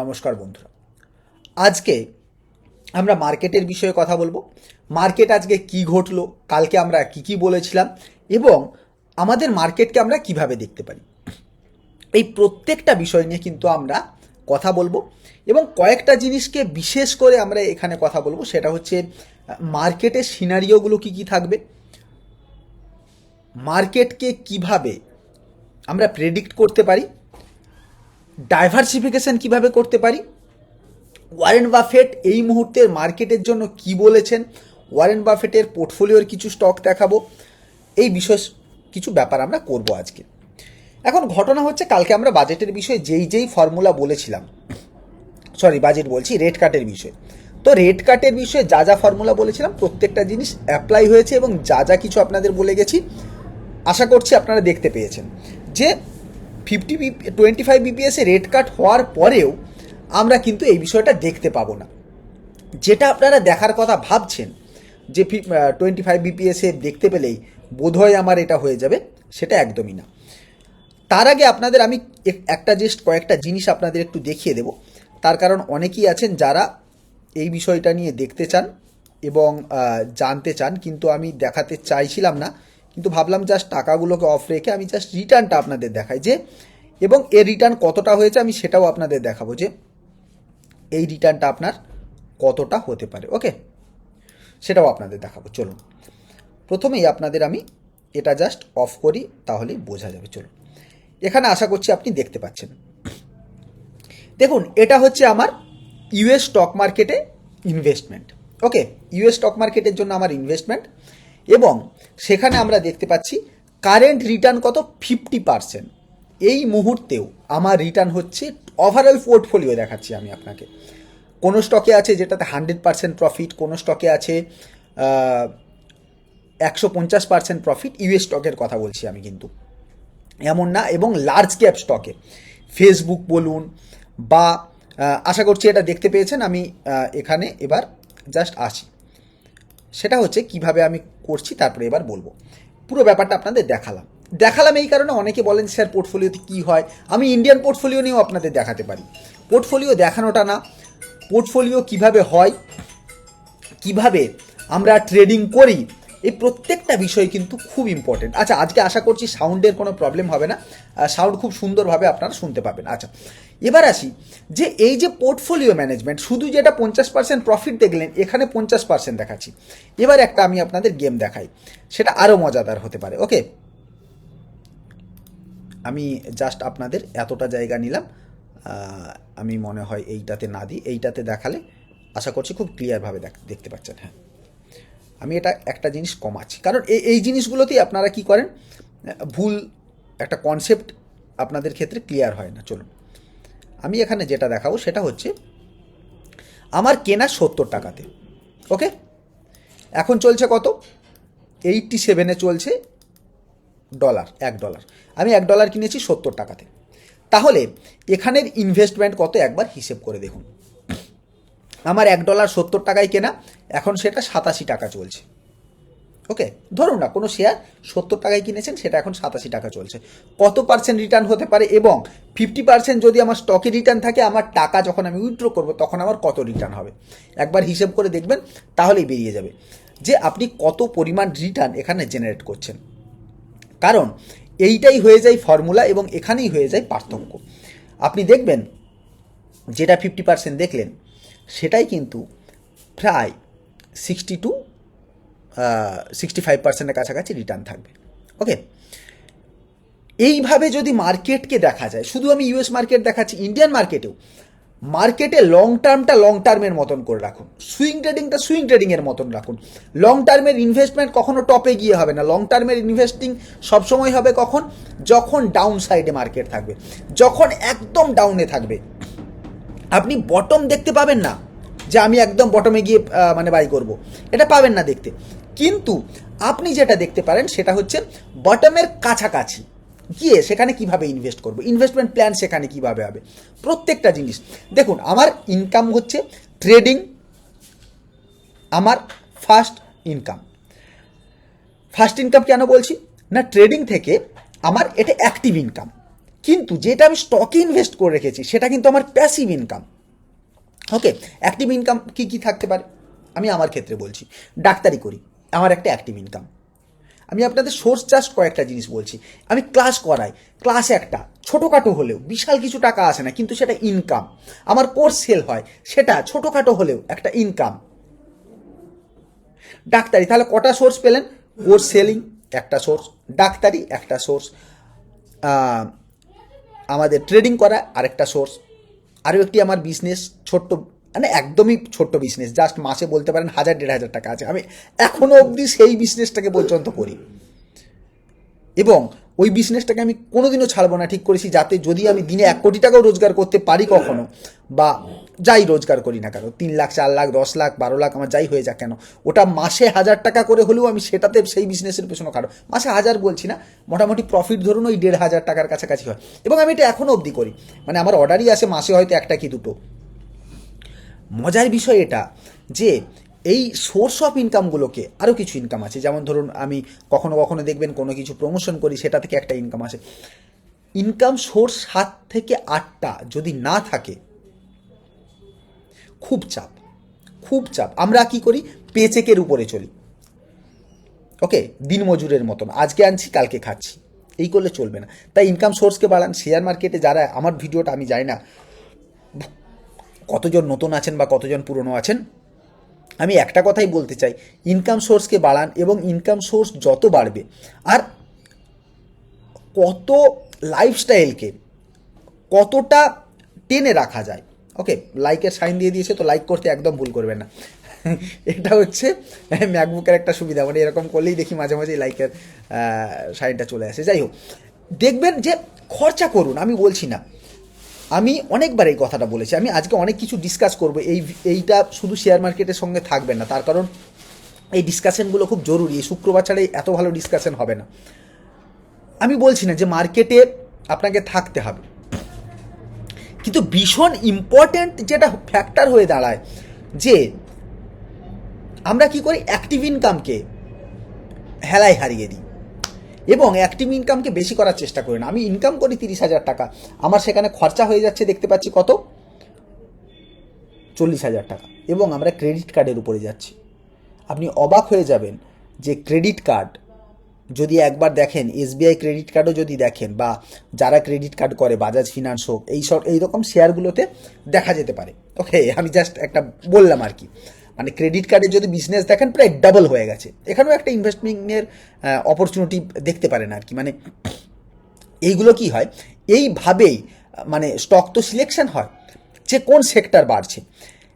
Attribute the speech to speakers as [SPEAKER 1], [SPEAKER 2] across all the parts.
[SPEAKER 1] নমস্কার বন্ধুরা। আজকে আমরা মার্কেটের বিষয়ে কথা বলব। মার্কেট আজকে কি ঘটলো, কালকে আমরা কি কি বলেছিলাম এবং আমাদের মার্কেটকে আমরা কীভাবে দেখতে পারি। এই প্রত্যেকটা বিষয় নিয়ে কিন্তু আমরা কথা বলব এবং কয়েকটা জিনিসকে বিশেষ করে আমরা এখানে কথা বলব, সেটা হচ্ছে, মার্কেটের সিনারিওগুলো কি কি থাকবে, মার্কেটকে কীভাবে আমরা প্রেডিক্ট করতে পারি ডাইভার্সিফিকেশন কীভাবে করতে পারি? ওয়ারেন বাফেট এই মুহূর্তের মার্কেটের জন্য কি বলেছেন? ওয়ারেন বাফেটের পোর্টফোলিওর কিছু স্টক দেখাবো। এই বিষয় কিছু ব্যাপার আমরা করব আজকে। এখন ঘটনা হচ্ছে, কালকে আমরা বাজেটের বিষয়ে যেই যেই ফর্মুলা বলেছিলাম সরি বাজেট বলছি রেড কাটের বিষয়ে। তো রেড কাটের বিষয়ে যা যা ফর্মুলা বলেছিলাম, প্রত্যেকটা জিনিস অ্যাপ্লাই হয়েছে এবং যা যা কিছু আপনাদের বলে গেছি, আশা করছি আপনারা দেখতে পেয়েছেন। যে ফিফটি টোয়েন্টি ফাইভ বিপিএসে রেড কাট হওয়ার পরেও আমরা কিন্তু এই বিষয়টা দেখতে পাবো না। যেটা আপনারা দেখার কথা ভাবছেন, যে টোয়েন্টি ফাইভ বিপিএসে দেখতে পেলেই বোধহয় আমার এটা হয়ে যাবে, সেটা একদমই না। তার আগে আপনাদের আমি এক- একটা জাস্ট কয়েকটা জিনিস আপনাদের একটু দেখিয়ে দেব। তার কারণ অনেকেই আছেন যারা এই বিষয়টা নিয়ে দেখতে চান এবং জানতে চান, কিন্তু আমি দেখাতে চাইছিলাম না। কিন্তু ভাবলাম জাস্ট টাকাগুলোকে অফ রেখে আমি জাস্ট রিটার্নটা আপনাদের দেখাই যে, এবং এর রিটার্ন কতটা হয়েছে আমি সেটাও আপনাদের দেখাবো যে, এই রিটার্নটা আপনার কতটা হতে পারে ওকে সেটাও আপনাদের দেখাবো, চলুন। প্রথমেই আপনাদের আমি এটা জাস্ট অফ করি, তাহলেই বোঝা যাবে, চলুন। এখানে আশা করছি আপনি দেখতে পাচ্ছেন। দেখুন, এটা হচ্ছে আমার ইউএস স্টক মার্কেটে ইনভেস্টমেন্ট ওকে ইউএস স্টক মার্কেটের জন্য আমার ইনভেস্টমেন্ট এবং সেখানে আমরা দেখতে পাচ্ছি কারেন্ট রিটার্ন কত? ফিফটি পার্সেন্ট এই মুহূর্তেও আমার রিটার্ন হচ্ছে ওভারঅল পোর্টফোলিও দেখাচ্ছি আমি আপনাকে। কোনো স্টকে আছে যেটাতে হান্ড্রেড পার্সেন্ট প্রফিট কোনো স্টকে আছে একশো পঞ্চাশ পার্সেন্ট প্রফিট ইউএস স্টকের কথা বলছি আমি কিন্তু। এমন না, এবং লার্জ ক্যাপ স্টকে ফেসবুক বলুন বা আশা করছি এটা দেখতে পেয়েছেন। আমি এখানে এবার জাস্ট আসি। সেটা হচ্ছে কীভাবে আমি করছি, তারপরে এবার বলব। পুরো ব্যাপারটা আপনাদের দেখালাম। দেখালাম এই কারণে অনেকে বলেন, স্যার পোর্টফোলিওতে কী হয়? আমি ইন্ডিয়ান পোর্টফোলিও নিয়েও আপনাদের দেখাতে পারি। পোর্টফোলিও দেখানোটা না পোর্টফোলিও কীভাবে হয়, কীভাবে আমরা ট্রেডিং করি, এই প্রত্যেকটা বিষয় কিন্তু খুব ইম্পর্টেন্ট আচ্ছা আজকে আশা করছি সাউন্ডের কোনো প্রবলেম হবে না। সাউন্ড খুব সুন্দরভাবে আপনারা শুনতে পাবেন। আচ্ছা এবার আসি, যে এই যে পোর্টফোলিও ম্যানেজমেন্ট শুধু যেটা পঞ্চাশ পার্সেন্ট প্রফিট দেখলেন, এখানে পঞ্চাশ পার্সেন্ট দেখাচ্ছি। এবার একটা আমি আপনাদের গেম দেখাই, সেটা আরও মজাদার হতে পারে ওকে আমি জাস্ট আপনাদের এতটা জায়গা নিলাম আমি মনে হয় এইটাতে না দিই, এইটাতে দেখালে আশা করছি খুব ক্লিয়ারভাবে দেখ- দেখতে পাচ্ছেন হ্যাঁ। আমি এটা একটা জিনিস কমাচ্ছি, কারণ এই এই জিনিসগুলোতেই আপনারা কি করেন ভুল একটা কনসেপ্ট আপনাদের ক্ষেত্রে ক্লিয়ার হয় না, চলুন। আমি এখানে যেটা দেখাবো সেটা হচ্ছে আমার কেনা সত্তর টাকাতে ওকে এখন চলছে কত? এইটটি সেভেনে চলছে ডলার এক ডলার আমি এক ডলার কিনেছি সত্তর টাকাতে। তাহলে এখানের ইনভেস্টমেন্ট কত একবার হিসেব করে দেখুন। আমার এক ডলার সত্তর টাকায় কেনা, এখন সেটা সাতাশি টাকা চলছে। ওকে ধরুন না, কোনো শেয়ার সত্তর টাকায় কিনেছেন, সেটা এখন সাতাশি টাকা চলছে। কত পার্সেন্ট রিটার্ন হতে পারে এবং ফিফটি পার্সেন্ট যদি আমার স্টকে রিটার্ন থাকে, আমার টাকা যখন আমি উইথড্র করব, তখন আমার কত রিটার্ন হবে? একবার হিসেব করে দেখবেন, তাহলেই বেরিয়ে যাবে। যে আপনি কত পরিমাণ রিটার্ন এখানে জেনারেট করছেন। কারণ, এইটাই হয়ে যায় ফর্মুলা এবং এখানেই হয়ে যায় পার্থক্য। আপনি দেখবেন, যেটা ফিফটি পার্সেন্ট দেখলেন, সেটাই কিন্তু প্রায় সিক্সটি টু সিক্সটি ফাইভ পার্সেন্টের কাছাকাছি রিটার্ন থাকবে। ওকে এইভাবে যদি মার্কেটকে দেখা যায়, শুধু আমি ইউএস মার্কেট দেখাচ্ছি ইন্ডিয়ান মার্কেটেও মার্কেটে লং টার্মটা লং টার্মের মতন করে রাখুন। সুইং ট্রেডিংটা সুইং ট্রেডিংয়ের মতন রাখুন। লং টার্মের ইনভেস্টমেন্ট কখনো টপে গিয়ে হবে না। লং টার্মের ইনভেস্টিং সবসময় হবে কখন? যখন ডাউন সাইডে মার্কেট থাকবে। যখন একদম ডাউনে থাকবে। আপনি বটম দেখতে পাবেন না যে আমি একদম বটমে গিয়ে মানে বাই করব। এটা পাবেন না দেখতে। কিন্তু আপনি যেটা দেখতে পারেন সেটা হচ্ছে বটমের কাছাকাছি। গিয়ে সেখানে কীভাবে ইনভেস্ট করব? ইনভেস্টমেন্ট প্ল্যান সেখানে কীভাবে হবে? প্রত্যেকটা জিনিস। দেখুন, আমার ইনকাম হচ্ছে ট্রেডিং আমার ফার্স্ট ইনকাম ফার্স্ট ইনকাম কেন বলছি? না ট্রেডিং থেকে আমার এটা অ্যাক্টিভ ইনকাম কিন্তু যেটা আমি স্টকে ইনভেস্ট করে রেখেছি, সেটা কিন্তু আমার passive income okay active income কি কি থাকতে পারে? আমি আমার ক্ষেত্রে বলছি, ডাক্তারি করি। আমার একটা অ্যাক্টিভ ইনকাম আমি আপনাদের সোর্স জাস্ট কয়েকটা জিনিস বলছি। আমি ক্লাস করাই। ক্লাস একটা। ছোটোখাটো হলেও। বিশাল কিছু টাকা আসে না, কিন্তু সেটা ইনকাম আমার কোর্স সেল হয়। সেটা ছোটোখাটো হলেও একটা ইনকাম ডাক্তারি। তাহলে কটা সোর্স পেলেন? কোর্স সেলিং একটা সোর্স ডাক্তারি, একটা সোর্স আমাদের ট্রেডিং করা, আরেকটা সোর্স আরও একটি আমার বিজনেস ছোট্ট মানে একদমই ছোট্ট বিজনেস জাস্ট মাসে বলতে পারেন হাজার, দেড় হাজার টাকা আছে। আমি এখনও অবধি সেই বিজনেসটাকে পর্যন্ত করি এবং ওই বিজনেসটাকে আমি কোনোদিনও ছাড়বো না, ঠিক করেছি, যাতে যদি আমি দিনে এক কোটি টাকাও রোজগার করতে পারি কখনো, বা যাই রোজগার করি না কেন, তিন লাখ, চার লাখ, দশ লাখ, বারো লাখ, আমার যাই হয়ে যাক কেন, ওটা মাসে হাজার টাকা করে হলেও আমি সেটাতে সেই বিজনেসের পেছনে খাটো। মাসে হাজার বলছি না, মোটামুটি প্রফিট ধরুন ওই দেড় হাজার টাকার কাছাকাছি হয়। এবং আমি এটা এখনও অবধি করি। মানে আমার অর্ডারই আসে মাসে হয়তো একটা কি দুটো। মজার বিষয় এটা যে এই সোর্স অফ ইনকামগুলোকে আরও কিছু ইনকাম আছে। যেমন ধরুন আমি কখনো কখনো দেখবেন কোনো কিছু প্রমোশন করি, সেটা থেকে একটা ইনকাম আছে ইনকাম সোর্স সাত থেকে আটটা যদি না থাকে, খুব চাপ। খুব চাপ। আমরা কি করি? পেচেকের উপরে চলি। ওকে দিনমজুরের মতন। আজকে আনছি, কালকে খাচ্ছি। এই করলে চলবে না। তাই ইনকাম সোর্সকে বাড়ান। শেয়ার মার্কেটে যারা, আমার ভিডিওটা আমি জানি না। কতজন নতুন আছেন বা কতজন পুরনো আছেন, আমি একটা কথাই বলতে চাই ইনকাম সোর্সকে বাড়ান এবং ইনকাম সোর্স যত বাড়বে, আর কত লাইফস্টাইলকে কতটা টেনে রাখা যায় ওকে লাইকের সাইন দিয়ে দিয়েছে, তো লাইক করতে একদম ভুল করবে না। এটা হচ্ছে ম্যাকবুকের একটা সুবিধা মানে এরকম করলেই দেখি মাঝে মাঝে লাইকের সাইনটা চলে আসে। যাই হোক, দেখবেন যে খরচা করুন, আমি বলছি না। আমি অনেকবার এই কথাটা বলেছি, আমি আজকে অনেক কিছু ডিসকাস করব, এই এইটা শুধু শেয়ার মার্কেটের সঙ্গে থাকবে না, তার কারণ এই ডিসকাশনগুলো খুব জরুরি, এই শুক্রবার ছাড়াই এত ভালো ডিসকাশন হবে না। আমি বলছি না যে মার্কেটে আপনাকে থাকতে হবে, কিন্তু ভীষণ ইম্পর্ট্যান্ট যেটা ফ্যাক্টর হয়ে দাঁড়ায় যে আমরা কি করি অ্যাক্টিভ ইনকামকে হেলায় হারিয়ে দিই। এবং অ্যাক্টিভ ইনকামকে বেশি করার চেষ্টা করি না আমি ইনকাম করি তিরিশ হাজার টাকা। আমার সেখানে খরচা হয়ে যাচ্ছে, দেখতে পাচ্ছি কত? চল্লিশ হাজার টাকা। এবং আমরা ক্রেডিট কার্ডের উপরে যাচ্ছি। আপনি অবাক হয়ে যাবেন যে ক্রেডিট কার্ড যদি একবার দেখেন এসবিআই ক্রেডিট কার্ডও যদি দেখেন, বা যারা ক্রেডিট কার্ড করে বাজাজ ফিনান্স হোক, এই সব এইরকম শেয়ারগুলোতে দেখা যেতে পারে। ওকে আমি জাস্ট একটা বললাম আর কি। মানে ক্রেডিট কার্ডে যদি বিজনেস দেখেন, প্রায় ডাবল হয়ে গেছে। এখানেও একটা ইনভেস্টমেন্টের অপরচুনিটি দেখতে পারেন আর কি। মানে এইগুলো কি হয়? এইভাবেই মানে স্টক তো সিলেকশন হয়, যে কোন সেক্টর বাড়ছে।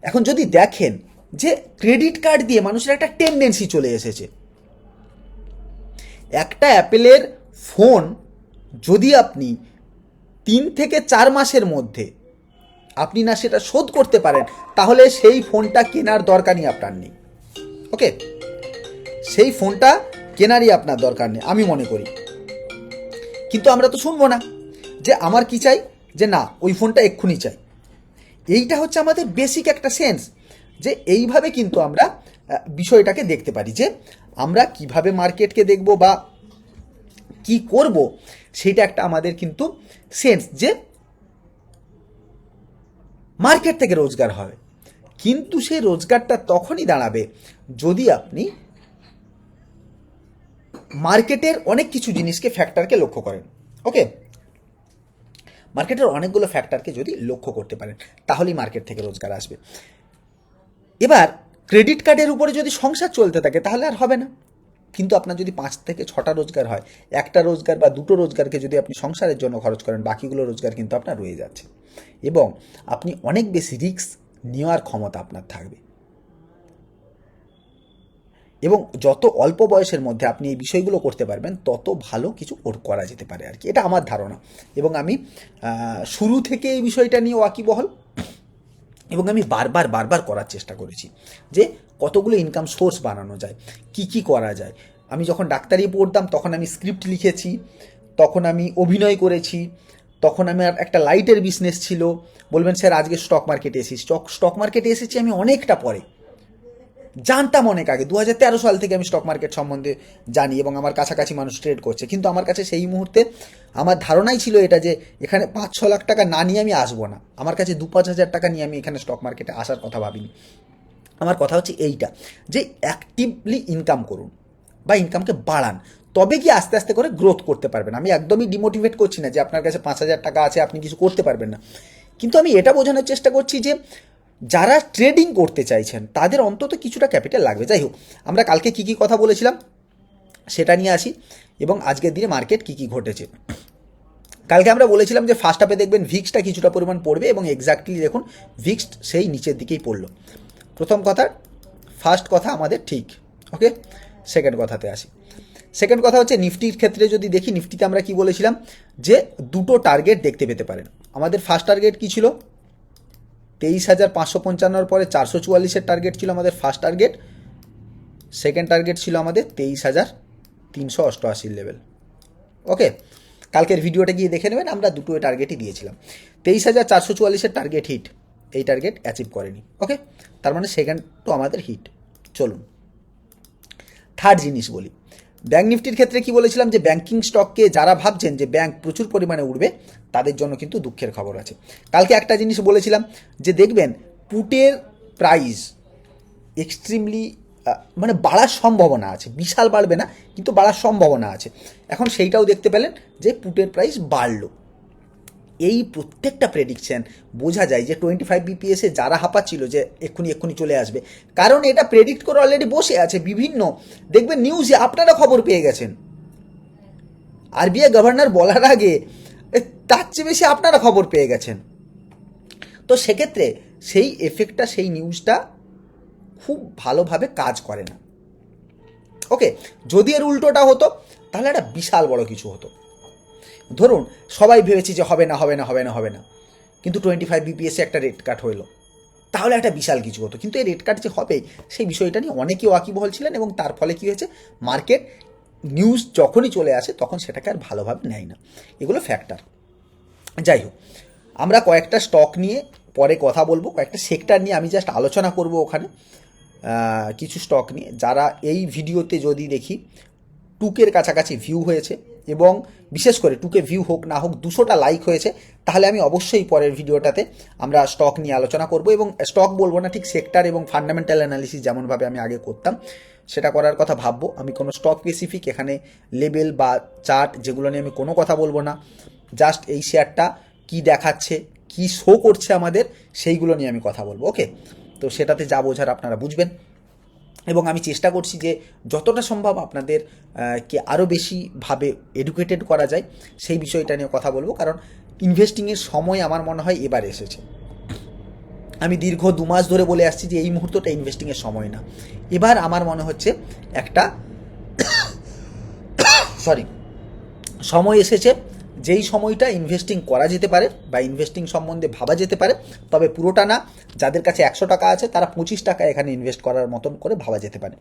[SPEAKER 1] এখন যদি দেখেন যে ক্রেডিট কার্ড দিয়ে মানুষের একটা টেন্ডেন্সি চলে এসেছে। একটা অ্যাপেলের ফোন যদি আপনি তিন থেকে চার মাসের মধ্যে আপনি না সেটা শোধ করতে পারেন, তাহলে সেই ফোনটা কেনার দরকারই আপনার নেই। ওকে? সেই ফোনটা কেনারই আপনার দরকার নেই, আমি মনে করি। কিন্তু আমরা তো শুনব না যে আমার কি চাই? যে না, ওই ফোনটা এক্ষুনি চাই। এইটা হচ্ছে আমাদের বেসিক একটা সেন্স যে এইভাবে কিন্তু আমরা বিষয়টাকে দেখতে পারি যে আমরা কীভাবে মার্কেটকে দেখব বা কি করব, সেটা একটা আমাদের কিন্তু সেন্স যে মার্কেট থেকে রোজগার হবে কিন্তু সেই রোজগারটা তখনই দাঁড়াবে যদি আপনি মার্কেটের অনেক কিছু জিনিসকে ফ্যাক্টরকে লক্ষ্য করেন। ওকে মার্কেটের অনেকগুলো ফ্যাক্টরকে যদি লক্ষ্য করতে পারেন, তাহলেই মার্কেট থেকে রোজগার আসবে। এবার, ক্রেডিট কার্ডের উপরে যদি সংসার চলতে থাকে, তাহলে আর হবে না। কিন্তু আপনার যদি পাঁচ থেকে ছটা রোজগার হয়, একটা রোজগার বা দুটো রোজগারকে যদি আপনি সংসারের জন্য খরচ করেন, বাকিগুলো রোজগার কিন্তু আপনার রয়ে যাচ্ছে। এবং আপনি অনেক বেশি রিস্ক নেওয়ার ক্ষমতা আপনার থাকবে। এবং যত অল্প বয়সের মধ্যে আপনি এই বিষয়গুলো করতে পারবেন, তত ভালো কিছু ওর- করা যেতে পারে আর কি। এটা আমার ধারণা। এবং আমি শুরু থেকে এই বিষয়টা নিয়ে ওয়াকিবহল। এবং আমি বারবার বারবার করার চেষ্টা করেছি যে কতগুলো ইনকাম সোর্স বানানো যায়, কি কি করা যায়। আমি যখন ডাক্তারি পড়তাম, তখন আমি স্ক্রিপ্ট লিখেছি, তখন আমি অভিনয় করেছি তখন আমার একটা লাইটের বিজনেস ছিল। বলবেন, স্যার, আজকে স্টক মার্কেটে এসেছি। স্টক স্টক মার্কেটে এসেছি আমি অনেকটা পরে। জানতাম অনেক আগে দু হাজার তেরো সাল থেকে আমি স্টক মার্কেট সম্বন্ধে জানি এবং আমার কাছাকাছি মানুষ ট্রেড করছে। কিন্তু আমার কাছে সেই মুহূর্তে আমার ধারণাই ছিল এটা যে, এখানে পাঁচ ছ লাখ টাকা না নিয়ে আমি আসব না। আমার কাছে দু পাঁচ হাজার টাকা নিয়ে আমি এখানে স্টক মার্কেটে আসার কথা ভাবিনি। আমার কথা হচ্ছে এইটা, যে অ্যাক্টিভলি ইনকাম করুন বা ইনকামকে বাড়ান। তবে কি আস্তে আস্তে করে গ্রোথ করতে পারবেন? আমি একদমই ডিমোটিভেট করছি না যে আপনার কাছে পাঁচ হাজার টাকা আছে, আপনি কিছু করতে পারবেন না। কিন্তু আমি এটা বোঝানোর চেষ্টা করছি যে যারা ট্রেডিং করতে চাইছেন, তাদের অন্তত কিছুটা ক্যাপিটাল লাগবে। যাই হোক, আমরা কালকে কী কী কথা বলেছিলাম সেটা নিয়ে আসি এবং আজকের দিনে মার্কেট কী কী ঘটেছে। কালকে আমরা বলেছিলাম যে ফার্স্ট হাফে দেখবেন ভিক্সটা কিছুটা পরিমাণ পড়বে এবং এক্স্যাক্টলি দেখুন ভিক্সড সেই নিচের দিকেই পড়ল। প্রথম কথা ফার্স্ট কথা আমাদের ঠিক ওকে সেকেন্ড কথাতে আসি। সেকেন্ড কথা হচ্ছে নিফটির ক্ষেত্রে যদি দেখি নিফটিতে আমরা কি বলেছিলাম? যে দুটো টার্গেট দেখতে পেতে পারেন। আমাদের ফার্স্ট টার্গেট কী ছিল? তেইশ হাজার পাঁচশো পঞ্চান্নর পরে চারশো চুয়াল্লিশের টার্গেট ছিল আমাদের ফার্স্ট টার্গেট সেকেন্ড টার্গেট ছিল আমাদের তেইশ হাজার তিনশো অষ্টআশির লেভেল ওকে কালকের ভিডিওটা গিয়ে দেখে নেবেন, আমরা দুটো টার্গেটই দিয়েছিলাম। তেইশ হাজার চারশো চুয়াল্লিশের টার্গেট হিট এই টার্গেট অ্যাচিভ করেনি। ওকে তার মানে সেকেন্ড তো আমাদের হিট চলুন। থার্ড জিনিস বলি। ব্যাঙ্ক নিফটির ক্ষেত্রে কি বলেছিলাম? যে ব্যাঙ্কিং স্টককে যারা ভাবছেন যে ব্যাংক প্রচুর পরিমাণে উঠবে তাদের জন্য কিন্তু দুঃখের খবর আছে। কালকে একটা জিনিস বলেছিলাম যে দেখবেন, পুটের প্রাইস এক্সট্রিমলি মানে বাড়ার সম্ভাবনা আছে। বিশাল বাড়বে না, কিন্তু বাড়ার সম্ভাবনা আছে। এখন সেইটাও দেখতে পেলেন যে পুটের প্রাইস বাড়লো। এই প্রত্যেকটা প্রেডিকশন বোঝা যায় যে টোয়েন্টি ফাইভ বিপিএসে যারা হাঁপাচ্ছিল যে এক্ষুনি এক্ষুনি চলে আসবে। কারণ এটা প্রেডিক্ট করে অলরেডি বসে আছে বিভিন্ন, দেখবেন নিউজে আপনারা খবর পেয়ে গেছেন। আরবিআই গভর্নর বলার আগে তার চেয়ে বেশি আপনারা খবর পেয়ে গেছেন। তো সেক্ষেত্রে সেই এফেক্টটা সেই নিউজটা খুব ভালোভাবে কাজ করে না। ওকে যদি এর উল্টোটা হতো, তাহলে একটা বিশাল বড় কিছু হতো। ধরুন, সবাই ভেবেছি যে হবে না হবে না হবে না হবে না। কিন্তু টোয়েন্টি ফাইভ বিপিএসে একটা রেড কাট হলো তাহলে একটা বিশাল কিছু হতো। কিন্তু এই রেড কাট যে হবে, সেই বিষয়টা নিয়ে অনেকে ওয়াকিবহল ছিলেন এবং তার ফলে কী হয়েছে মার্কেট নিউজ যখনই চলে আসে, তখন সেটাকে আর ভালোভাবে নেয় না। এগুলো ফ্যাক্টর যাই হোক, আমরা কয়েকটা স্টক নিয়ে পরে কথা বলব। কয়েকটা সেক্টর নিয়ে আমি জাস্ট আলোচনা করব ওখানে। কিছু স্টক নিয়ে। যারা এই ভিডিওতে যদি দেখি টুকের কাছাকাছি ভিউ হয়েছে এবং বিশেষ করে টুকে ভিউ হোক না হোক দুশোটা লাইক হয়েছে, তাহলে আমি অবশ্যই পরের ভিডিওটাতে আমরা স্টক নিয়ে আলোচনা করব এবং স্টক বলব না, ঠিক সেক্টর এবং ফান্ডামেন্টাল অ্যানালিসিস যেমনভাবে আমি আগে করতাম, সেটা করার কথা ভাববো। আমি কোনো স্টক স্পেসিফিক এখানে লেবেল বা চার্ট যেগুলো নিয়ে আমি কোনো কথা বলব না জাস্ট এই শেয়ারটা কি দেখাচ্ছে, কি শো করছে আমাদের, সেইগুলো নিয়ে আমি কথা বলব ওকে তো সেটাতে যা বোঝার আপনারা বুঝবেন। এবং আমি চেষ্টা করছি যে যতটা সম্ভব আপনাদের কে আরও বেশিভাবে এডুকেটেড করা যায়, সেই বিষয়টা নিয়ে কথা বলব। কারণ ইনভেস্টিংয়ের সময় আমার মনে হয় এবার এসেছে। আমি দীর্ঘ দু মাস ধরে বলে আসছি যে এই মুহূর্তটা ইনভেস্টিংয়ের সময় না। এবার আমার মনে হচ্ছে একটা সরি সময় এসেছে। যেই সময়টা ইনভেস্টিং করা যেতে পারে বা ইনভেস্টিং সম্বন্ধে ভাবা যেতে পারে, তবে পুরোটা না। যাদের কাছে একশো টাকা আছে, তারা পঁচিশ টাকা এখানে ইনভেস্ট করার মতন করে ভাবা যেতে পারে।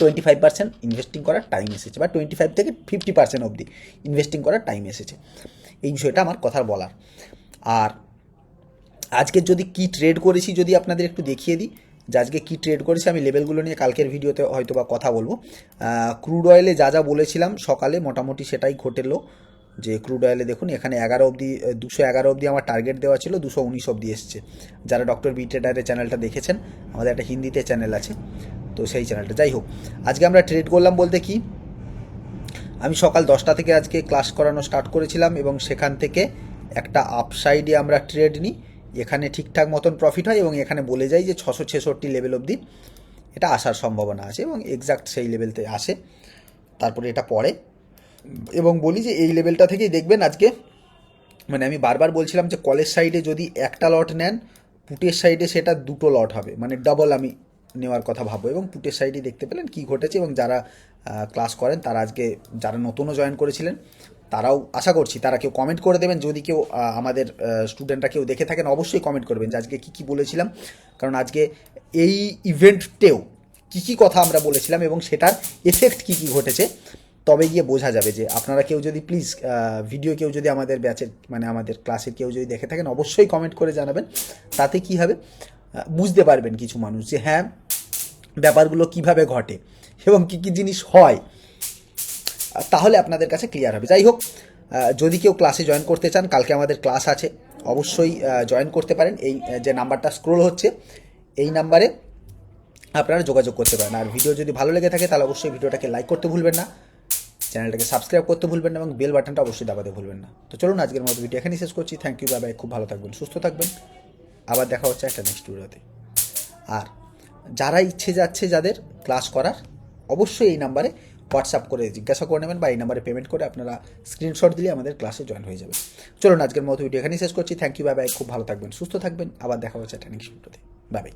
[SPEAKER 1] টোয়েন্টি ফাইভ পার্সেন্ট ইনভেস্টিং করার টাইম এসেছে বা টোয়েন্টি ফাইভ থেকে ফিফটি পার্সেন্ট অবধি ইনভেস্টিং করার টাইম এসেছে। এই বিষয়টা আমার কথার বলার। আর আজকে যদি কি ট্রেড করেছি যদি আপনাদের একটু দেখিয়ে দিই, যে আজকে কী ট্রেড করেছি আমি লেভেলগুলো নিয়ে কালকের ভিডিওতে হয়তো বা কথা বলব। ক্রুড অয়েলে যা যা বলেছিলাম সকালে মোটামুটি সেটাই ঘটেলো। যে ক্রুড অয়েলে দেখুন, এখানে এগারো অবধি দুশো এগারো অবধি আমার টার্গেট দেওয়া ছিল, দুশো উনিশ অবধি এসছে। যারা ডক্টর বি ট্রেডারের চ্যানেলটা দেখেছেন, আমাদের একটা হিন্দিতে চ্যানেল আছে, তো সেই চ্যানেলটা যাই হোক, আজকে আমরা ট্রেড করলাম বলতে কি, আমি সকাল দশটা থেকে আজকে ক্লাস করানো স্টার্ট করেছিলাম এবং সেখান থেকে একটা আপসাইডে আমরা ট্রেড নিই। এখানে ঠিকঠাক মতন প্রফিট হয় এবং এখানে বলে যাই যে ছশো ছেষট্টি লেভেল অবধি এটা আসার সম্ভাবনা আছে এবং এক্সাক্ট সেই লেভেলতে আসে। তারপরে এটা পড়ে এবং বলি যে এই লেভেলটা থেকেই দেখবেন আজকে মানে আমি বারবার বলছিলাম যে কলেজ সাইডে যদি একটা লট নেন, পুটের সাইডে সেটা দুটো লট হবে। মানে ডবল আমি নেওয়ার কথা ভাববো। এবং পুটের সাইডে দেখতে পেলেন কি ঘটেছে এবং যারা ক্লাস করেন, তারা আজকে যারা নতুনও জয়েন করেছিলেন, তারাও আশা করছি, তারা কেউ কমেন্ট করে দেবেন। যদি কেউ আমাদের স্টুডেন্টরা কেউ দেখে থাকেন, অবশ্যই কমেন্ট করবেন যে আজকে কী কী বলেছিলাম। কারণ আজকে এই ইভেন্টটেও কী কী কথা আমরা বলেছিলাম এবং সেটার এফেক্ট কী কী ঘটেছে। তবে গিয়ে বোঝা যাবে যে আপনারা কেউ যদি প্লিজ ভিডিও কেউ যদি আমাদের ব্যাচের মানে আমাদের ক্লাসের কেউ যদি দেখে থাকেন, অবশ্যই কমেন্ট করে জানাবেন। তাতে কি হবে? বুঝতে পারবেন কিছু মানুষ যে হ্যাঁ ব্যাপারগুলো কীভাবে ঘটে এবং কী কী জিনিস হয়। তাহলে আপনাদের কাছে ক্লিয়ার হবে। যাই হোক যদি কেউ ক্লাসে জয়েন করতে চান, কালকে আমাদের ক্লাস আছে, অবশ্যই জয়েন করতে পারেন। এই যে নাম্বারটা স্ক্রোল হচ্ছে, এই নাম্বারে আপনারা যোগাযোগ করতে পারেন। আর ভিডিও যদি ভালো লেগে থাকে, তাহলে অবশ্যই ভিডিওটাকে লাইক করতে ভুলবেন না। চ্যানেলটাকে সাবস্ক্রাইব করতে ভুলবেন না এবং বেল বাটনটা অবশ্যই দাবাতে ভুলবেন না। তো চলুন আজকের মতো ভিডিও এখানেই শেষ করছি। থ্যাংক ইউ বাই বাই খুব ভালো থাকবেন, সুস্থ থাকবেন। আবার দেখা হচ্ছে একটা নেক্সট ভিডিওতে আর যারা ইচ্ছে যাচ্ছে যাদের ক্লাস করার, অবশ্যই এই নাম্বারে হোয়াটসঅ্যাপ করে জিজ্ঞাসা করে নেবেন বা এই নাম্বারে পেমেন্ট করে আপনারা স্ক্রিনশট দিলে আমাদের ক্লাসে জয়েন হয়ে যাবে। চলুন আজকের মতো ভিডিও এখানেই শেষ করছি। থ্যাংক ইউ বাই বাই খুব ভালো থাকবেন, সুস্থ থাকবেন। আবার দেখা হচ্ছে একটা নেক্সট ভিডিওতে বাই বাই